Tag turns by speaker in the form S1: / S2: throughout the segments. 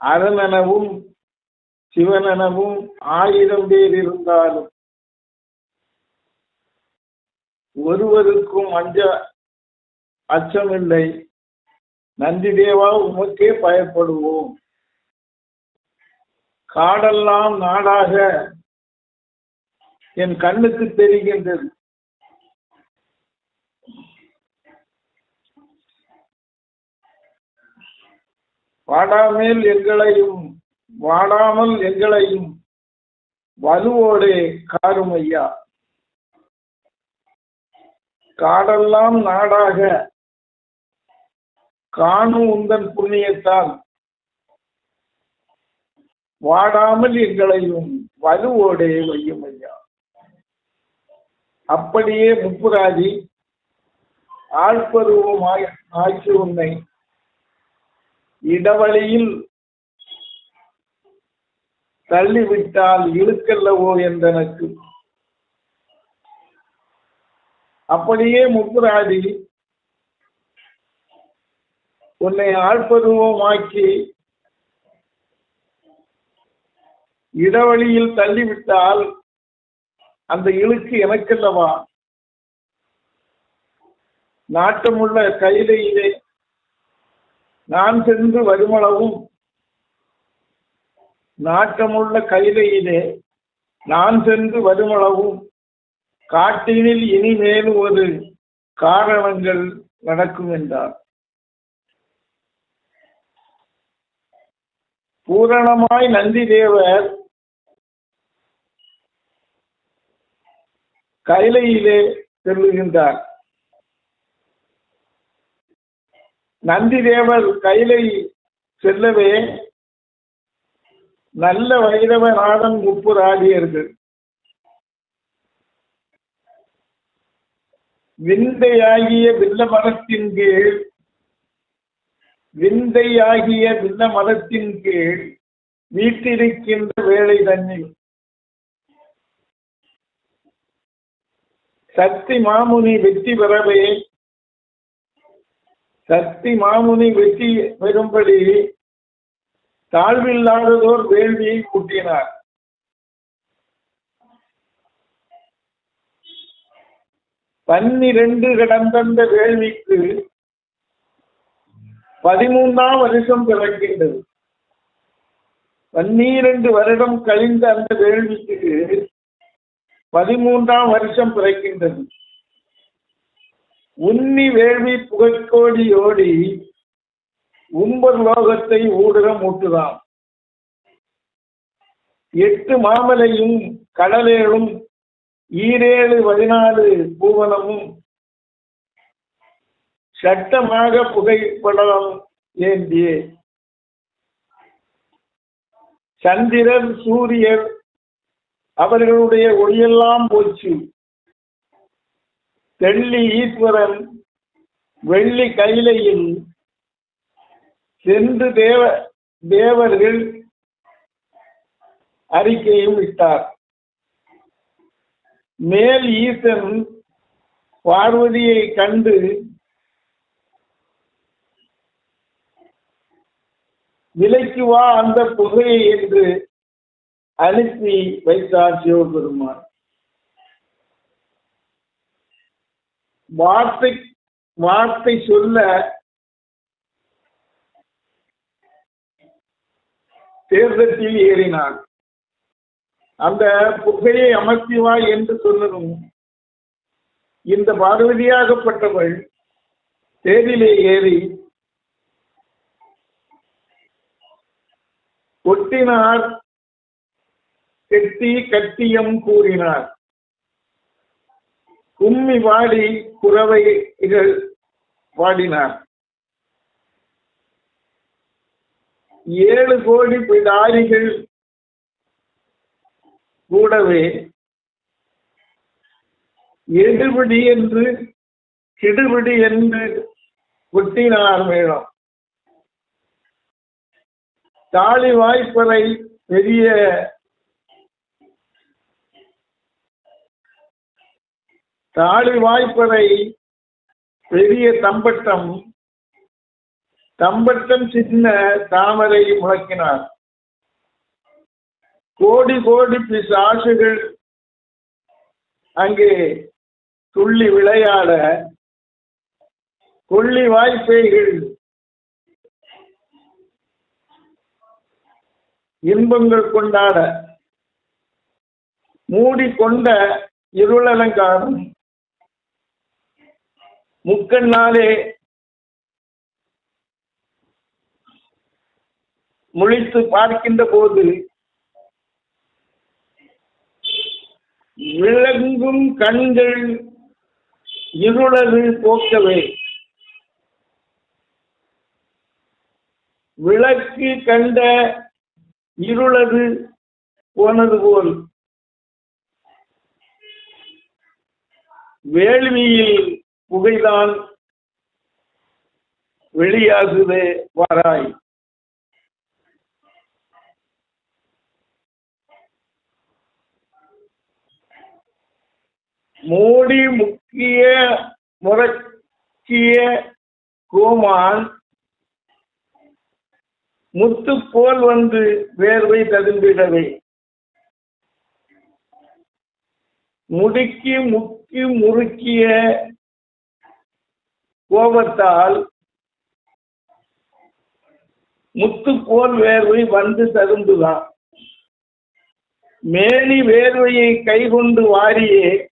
S1: அரணனவும் சிவனெனவும் ஆயிரம் பேர் இருந்தாலும் ஒருவருக்கும் அஞ்ச அச்சமில்லை. நந்தி தேவா உமக்கே பயப்படுவோம். காடெல்லாம் நாடாக என் கண்ணுக்கு தெரிகின்றது. வாடாமேல் எங்களையும் வாடாமல் எங்களையும் வலுவோடே காரும் ஐயா காடெல்லாம் நாடாக காணும் உந்தன் புண்ணியத்தால் வாடாமல் எங்களையும் வலுவோடே வையும் ஐயா அப்படியே முப்புராதி ஆழ்பருவம் ஆக்கி உன்னை இடவழியில் தள்ளிவிட்டால் இழுக்கல்லவோ என்றனக்கு. அப்படியே முப்புராதி உன்னை ஆழ்பருவமாக்கி இடவழியில் தள்ளிவிட்டால் அந்த இழுக்கு எனக்கல்லவா? நாட்டமுள்ள கையிலே நான் சென்று வருமளவும் நாட்டமுள்ள கைதையிலே நான் சென்று வருமளவும் காட்டினில் இனிமேல் ஒரு காரணங்கள் நடக்கும் என்றார். பூரணமாய் நந்தி தேவர் கைலையிலே செல்லுகின்றார். நந்தி தேவர் கைலை செல்லவே நல்ல வைரவநாதன் முப்புராடியர்கள். விந்தையாகிய வில்ல மரத்தின் கீழ் விந்தையாகிய வில்ல மரத்தின் கீழ் வீட்டிருக்கின்ற வேலை தன்னில் சக்தி மாமுனி வெற்றி பெறவே சக்தி மாமுனி வெற்றி பெறும்படி தாழ்வில்லாததோர் வேள்வியை கூட்டினார். பன்னிரண்டு கடந்தந்த வேள்விக்கு பதிமூன்றாம் வருஷம் பிறக்கின்றது. பன்னிரண்டு வருடம் கழிந்த அந்த வேள்விக்கு பதிமூன்றாம் வருஷம் பிறக்கின்றது. உன்னி வேள்வி புகைக்கோடி ஓடி உம்பர் லோகத்தை ஊடுக மூட்டுதாம். எட்டு மாமலையும் கடலேழும் ஈரேழு பதினாலு பூவனமும் சட்டமாக புகைப்படம் ஏந்தியே. சந்திரன் சூரியர் அவர்களுடைய ஒளியெல்லாம் போச்சு. தெள்ளி ஈஸ்வரன் வெள்ளி கைலையில் சென்று தேவ தேவர்கள் அறிக்கையும் விட்டார் மேல் ஈசன் பார்வதியை கண்டு விலைக்கு வா அந்த புகையை என்று அனுப்பி வைத்தார் சிவபெருமான். வார்த்தை வார்த்தை சொல்ல தேர்தத்தில் ஏறினான். அந்த புகையை அமர்த்திவா என்று சொன்னதும் இந்த பார்வதியாகப்பட்டவள் தேரிலே ஏறி கொட்டினார் கெட்டி கட்டியம் கூறினார். கும்மி வாடி குறவைகள் பாடினார் ஏழு கோடி பிடாரிகள் கூடவே எடுபடி என்று கிடுபிடி என்று ஒட்டினார் மேளம். தாலி வாய்ப்பறை பெரிய தாழி வாய்ப்பறை பெரிய தம்பட்டம். தம்பட்டம் சின்ன தாமரை முழக்கினார். கோடி கோடி பிசாசுகள் அங்கே துள்ளி விளையாட கொள்ளி வாய்ப்பைகள். இன்பங்கள் கொண்டாட மூடிக்கொண்ட இருளலங்காரம். முக்கண்ணாலே முழித்து பார்க்கின்ற போது விளங்கும் கண்கள் இருளது போக்கவே. விளக்கு கண்ட இருளது போனது போல். வேள்வியில் புகைதான் வெளியாகுதே வாராய். மூடி முக்கிய முறக்கிய கோமான் முத்து போல் வந்து வேர்வை ததும்பிடவே. முடுக்கி முக்கி முறுக்கிய கோபத்தால் முத்து போல் வேர்வை வந்து தருந்துதான் மேனி வேர்வையை கைகொண்டு வாரியே.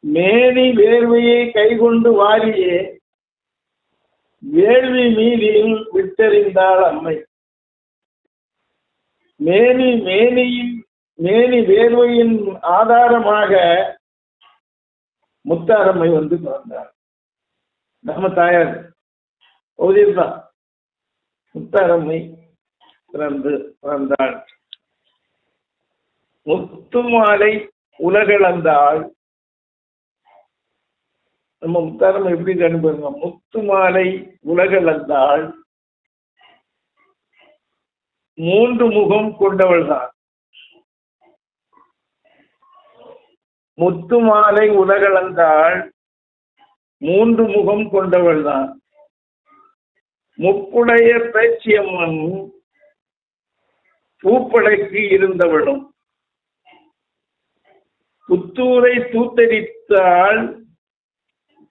S1: மேனி வேர்வையை கைகொண்டு வாரியே. வேள்வி மீதியில் விட்டறிந்தாள் அம்மை. மேனி மேனியின் மேனி வேர்வையின் ஆதாரமாக முத்தாரம்மை வந்து பிறந்தார். நம்ம தாயார் தான் முத்தாரம்மை பிறந்து பிறந்தாள். முத்துமாலை உலகளந்தாள் நம்ம முத்தாரம் எப்படி கண்டுபாருங்க முத்து மாலை உலகளந்தாள் மூன்று முகம் கொண்டவள் தான் முத்து மாலை உலகளந்தாள் மூன்று முகம் கொண்டவள் தான் முப்புடைய பேச்சியம்மன் பூப்படைக்கு இருந்தவளும். புத்தூரை தூத்தரித்தால்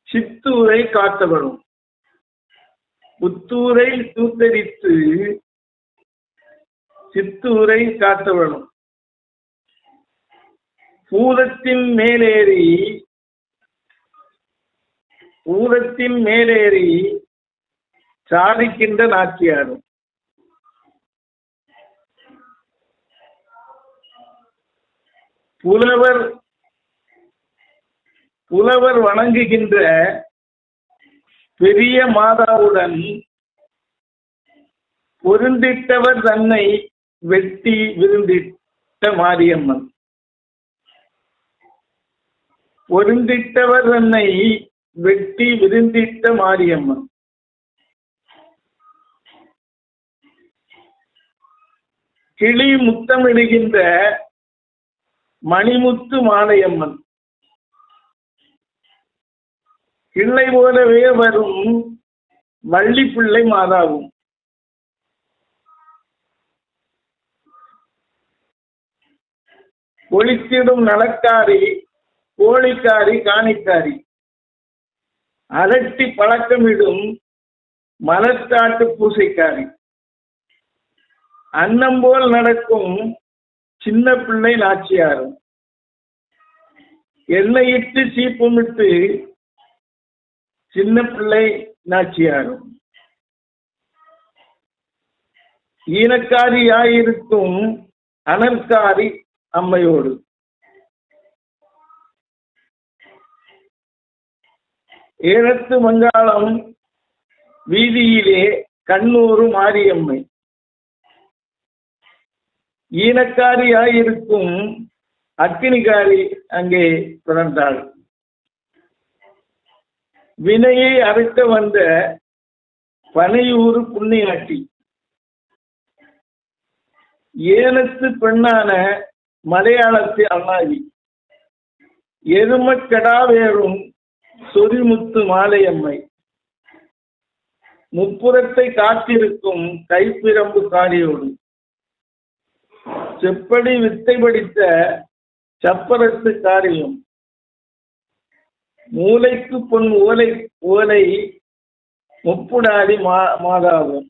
S1: சித்தூரை காத்தவனும் புத்தூரை தூத்தரித்து சித்தூரை காத்தவனும் பூதத்தின் மேலேறி பூதத்தின் மேலேறி சாதிக்கின்ற நாச்சியாரும் புலவர் புலவர் வணங்குகின்ற பெரிய மாதாவுடன் பொருந்திட்டவர் தன்னை வெட்டி விருந்திட்ட மாரியம்மன். பொருந்திட்டவர் தன்னை வெட்டி விருந்திட்ட மாரியம்மன். கிளி முத்தமிடுகின்ற மணிமுத்து மாலையம்மன். பிள்ளை போலவே வரும் வள்ளி பிள்ளை மாதாவும். ஒளித்திடும் நலக்காரி கோழிக்காரி காணிக்காரி. அரட்டி பழக்கமிடும் மலத்தாட்டு பூசைக்காரி. அன்னம் போல் நடக்கும் சின்ன பிள்ளை நாச்சியாரும் எண்ணெயிட்டு சீப்புமிட்டு சின்ன பிள்ளை நாச்சியாரும் ஈனக்காரியாயிருக்கும் அனற்காரி அம்மையோடு. ஏழத்து மங்காளம் வீதியிலே கண்ணூறு மாரியம்மை. ஈனக்காரியாயிருக்கும் அக்கினிகாரி அங்கே பிறந்தாள். வினையை அறுக்க வந்த பனையூர் புண்ணியாட்டி. ஏனத்து பெண்ணான மலையாளத்து அண்ணாவி எருமக்கடாவேறும் சுரிமுத்து மாலையம்மை. முப்புறத்தை காத்திருக்கும் கைப்பிரம்பு காரியோடு. செப்படி வித்தை படித்த சப்பரத்து காரியம். மூளைக்கு பொன் ஓலை ஓலை முப்புடாடி மா மாதாவும்.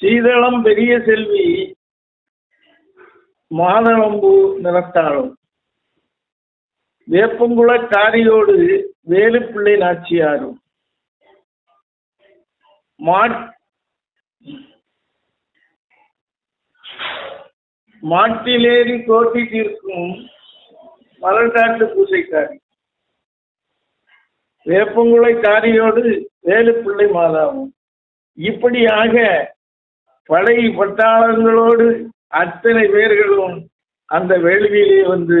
S1: சீதளம் பெரிய செல்வி மாதளம்பு நிறத்தாளும். வேப்பங்குள காரியோடு வேலுப்பிள்ளை நாச்சியாரும். மாட் மாட்டிலேறி கோட்டி தீர்க்கும் மலர்காட்டு பூசைக்காரி. வேப்பங்குளை காரியோடு வேலுப்பிள்ளை மாதாவும். இப்படியாக படை பட்டாளங்களோடு அத்தனை பேர்களும் அந்த வேள்வியிலே வந்து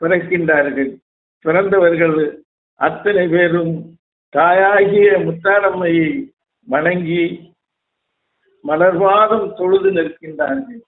S1: பிறக்கின்றார்கள். பிறந்தவர்கள் அத்தனை பேரும் தாயாகிய முத்தாரம்மையை வணங்கி மலர்வாதம் தொழுது நிற்கின்றார்கள்.